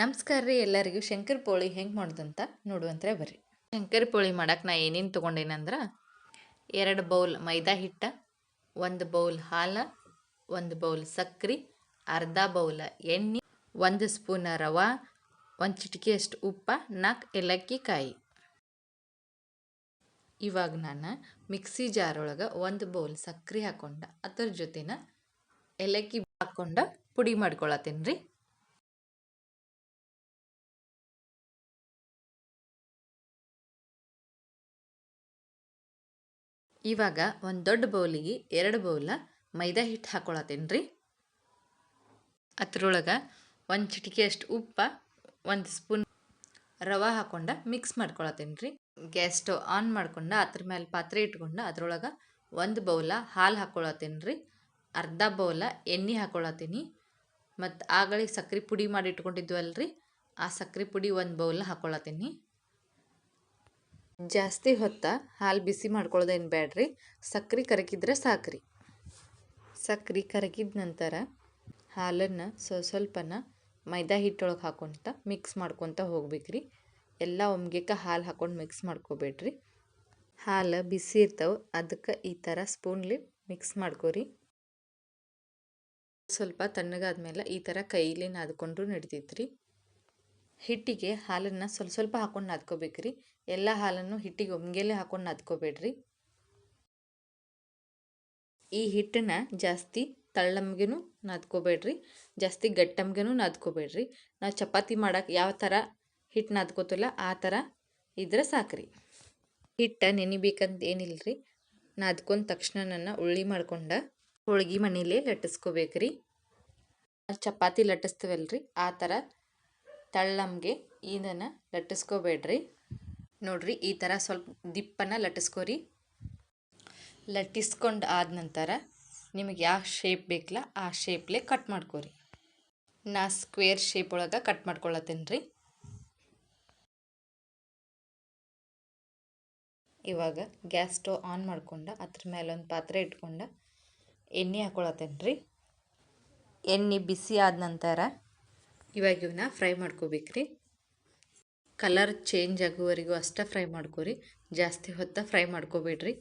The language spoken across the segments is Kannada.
ನಮಸ್ಕಾರ ರೀ ಎಲ್ಲರಿಗೂ. ಶಂಕರ್ ಪೋಳಿ ಹೆಂಗೆ ಮಾಡೋದಂತ ನೋಡುವಂತ್ರೆ ಬರ್ರಿ. ಶಂಕರ್ ಪೋಳಿ ಮಾಡೋಕೆ ನಾ ಏನೇನು ತೊಗೊಂಡೇನಂದ್ರೆ ಎರಡು ಬೌಲ್ ಮೈದಾ ಹಿಟ್ಟ, ಒಂದು ಬೌಲ್ ಹಾಲು, ಒಂದು ಬೌಲ್ ಸಕ್ರೆ, ಅರ್ಧ ಬೌಲ ಎಣ್ಣೆ, ಒಂದು ಸ್ಪೂನ್ ರವ, ಒಂದು ಚಿಟಿಕೆಯಷ್ಟು ಉಪ್ಪ ನಾಲ್ಕು ಏಲಕ್ಕಿ ಕಾಯಿ. ಇವಾಗ ನಾನು ಮಿಕ್ಸಿ ಜಾರೊಳಗೆ ಒಂದು ಬೌಲ್ ಸಕ್ರೆ ಹಾಕೊಂಡ, ಅದ್ರ ಜೊತೆನ ಏಲಕ್ಕಿ ಹಾಕ್ಕೊಂಡು ಪುಡಿ ಮಾಡ್ಕೊಳತ್ತೀನಿ ರೀ ಇವಾಗ ಒಂದು ದೊಡ್ಡ ಬೌಲಿಗೆ ಎರಡು ಬೌಲ ಮೈದಾ ಹಿಟ್ಟು ಹಾಕೊಳತ್ತೇನೆ ರೀ ಅದ್ರೊಳಗೆ ಒಂದು ಚಿಟಿಕೆಯಷ್ಟು ಉಪ್ಪ, ಒಂದು ಸ್ಪೂನ್ ರವೆ ಹಾಕೊಂಡು ಮಿಕ್ಸ್ ಮಾಡ್ಕೊಳತ್ತೇನೆ ರೀ ಗ್ಯಾಸ್ ಸ್ಟವ್ ಆನ್ ಮಾಡ್ಕೊಂಡು ಅದ್ರ ಮೇಲೆ ಪಾತ್ರೆ ಇಟ್ಕೊಂಡು ಅದ್ರೊಳಗೆ ಒಂದು ಬೌಲ ಹಾಲು ಹಾಕ್ಕೊಳತ್ತೇನೆ ಅರ್ಧ ಬೌಲ ಎಣ್ಣೆ ಹಾಕ್ಕೊಳತ್ತೀನಿ ಮತ್ತು ಆಗಳಿಗೆ ಸಕ್ರೆ ಪುಡಿ ಮಾಡಿ ರೀ ಆ ಸಕ್ರೆ ಪುಡಿ ಒಂದು ಬೌಲ್ ಹಾಕ್ಕೊಳತ್ತೀನಿ ಜಾಸ್ತಿ ಹೊತ್ತ ಹಾಲು ಬಿಸಿ ಮಾಡ್ಕೊಳ್ಳೋದೇನು ಬೇಡ್ರಿ ಸಕ್ರೆ ಕರಗಿದ್ರೆ ಸಾಕ್ರಿ. ಸಕ್ರೆ ಕರಗಿದ ನಂತರ ಹಾಲನ್ನು ಸ್ವ ಸ್ವಲ್ಪನ ಮೈದಾ ಹಿಟ್ಟೊಳಗೆ ಹಾಕೊತ ಮಿಕ್ಸ್ ಮಾಡ್ಕೊತ ಹೋಗ್ಬೇಕ್ರಿ. ಎಲ್ಲ ಒಮ್ಗೆಕ ಹಾಲು ಹಾಕೊಂಡು ಮಿಕ್ಸ್ ಮಾಡ್ಕೋಬೇಡ್ರಿ. ಹಾಲು ಬಿಸಿ ಇರ್ತಾವೆ, ಅದಕ್ಕೆ ಈ ಥರ ಸ್ಪೂನ್ಲಿ ಮಿಕ್ಸ್ ಮಾಡ್ಕೋರಿ. ಸ್ವಲ್ಪ ತಣ್ಣಗಾದ್ಮೇಲೆ ಈ ಥರ ಕೈಲಿ ನಾದ್ಕೊಂಡ್ರು ನಡಿತೈತ್ರಿ. ಹಿಟ್ಟಿಗೆ ಹಾಲನ್ನು ಸ್ವಲ್ಪ ಸ್ವಲ್ಪ ಹಾಕೊಂಡು ನಾದ್ಕೋಬೇಕ್ರಿ. ಎಲ್ಲ ಹಾಲನ್ನು ಹಿಟ್ಟಿಗೆ ಒಮ್ಗೆಲೆ ಹಾಕೊಂಡು ನಾದ್ಕೋಬೇಡ್ರಿ. ಈ ಹಿಟ್ಟನ್ನ ಜಾಸ್ತಿ ತಳ್ಳಮ್ಗೆನೂ ನಾದ್ಕೋಬೇಡ್ರಿ. ಜಾಸ್ತಿ ಗಟ್ಟಮ್ಗೆನೂ ನಾದ್ಕೋಬೇಡ್ರಿ. ನಾವು ಚಪಾತಿ ಮಾಡಕ್ಕೆ ಯಾವ ಥರ ಹಿಟ್ಟು ನಾದ್ಕೋತಲ್ಲ ಆ ಥರ ಇದ್ರೆ ಸಾಕ್ರಿ. ಹಿಟ್ಟು ನೆನಿಬೇಕಂತ ಏನಿಲ್ಲರಿ ನಾದ್ಕೊಂಡ ತಕ್ಷಣ ನನ್ನ ಉಳ್ಳಿ ಮಾಡ್ಕೊಂಡ ಹೋಳ್ಗೆ ಮನೇಲಿ ಲಟ್ಟಿಸ್ಕೋಬೇಕ್ರಿ. ಚಪಾತಿ ಲಟ್ಟಿಸ್ತೀವಲ್ರಿ? ಆ ಥರ ತಳ್ಳಮ್ಗೆ ಇದನ್ನು ಲಟ್ಟಿಸ್ಕೋಬೇಡ್ರಿ. ನೋಡ್ರಿ, ಈ ಥರ ಸ್ವಲ್ಪ ದಿಪ್ಪನ್ನು ಲಟ್ಟಿಸ್ಕೋರಿ. ಲಟ್ಟಿಸ್ಕೊಂಡು ಆದ ನಂತರ ನಿಮಗೆ ಯಾವ ಶೇಪ್ ಬೇಕಲ್ಲ ಆ ಶೇಪ್ಲೆ ಕಟ್ ಮಾಡ್ಕೋರಿ. ನಾ ಸ್ಕ್ವೇರ್ ಶೇಪ್ ಒಳಗೆ ಕಟ್ ಮಾಡ್ಕೊಳತ್ತೇನೆ ರೀ ಇವಾಗ ಗ್ಯಾಸ್ ಸ್ಟೋವ್ ಆನ್ ಮಾಡ್ಕೊಂಡು ಅದ್ರ ಮೇಲೆ ಒಂದು ಪಾತ್ರೆ ಇಟ್ಕೊಂಡು ಎಣ್ಣೆ ಹಾಕ್ಕೊಳತ್ತೇನೆ ರೀ ಎಣ್ಣೆ ಬಿಸಿ ಆದ ನಂತರ ಇವಾಗ ಇವನ್ನ ಫ್ರೈ ಮಾಡ್ಕೋಬೇಕ್ರಿ. ಕಲರ್ ಚೇಂಜ್ ಆಗುವವರೆಗೂ ಅಷ್ಟೇ ಫ್ರೈ ಮಾಡ್ಕೊರಿ. ಜಾಸ್ತಿ ಹೊತ್ತ ಫ್ರೈ ಮಾಡ್ಕೋಬೇಡ್ರಿ.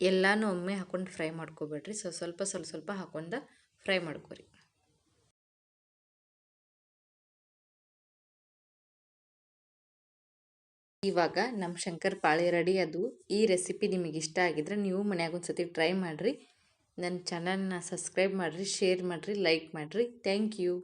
ಎಲ್ಲನೂ ಒಮ್ಮೆ ಹಾಕೊಂಡು ಫ್ರೈ ಮಾಡ್ಕೋಬೇಡ್ರಿ. ಸೊ, ಸ್ವಲ್ಪ ಸ್ವಲ್ಪ ಸ್ವಲ್ಪ ಹಾಕೊಂಡು ಫ್ರೈ ಮಾಡ್ಕೊರಿ. ಇವಾಗ ನಮ್ಮ ಶಂಕರ್ ಪಾಳೆ ರೆಡಿ ಅದು. ಈ ರೆಸಿಪಿ ನಿಮಗೆ ಇಷ್ಟ ಆಗಿದ್ರೆ ನೀವು ಮನ್ಯಾಗ ಒಂದು ಸತಿ ಟ್ರೈ ಮಾಡಿರಿ. ನನ್ನ ಚಾನಲ್ನ ಸಬ್ಸ್ಕ್ರೈಬ್ ಮಾಡಿರಿ ಶೇರ್ ಮಾಡಿರಿ ಲೈಕ್ ಮಾಡಿರಿ. Thank you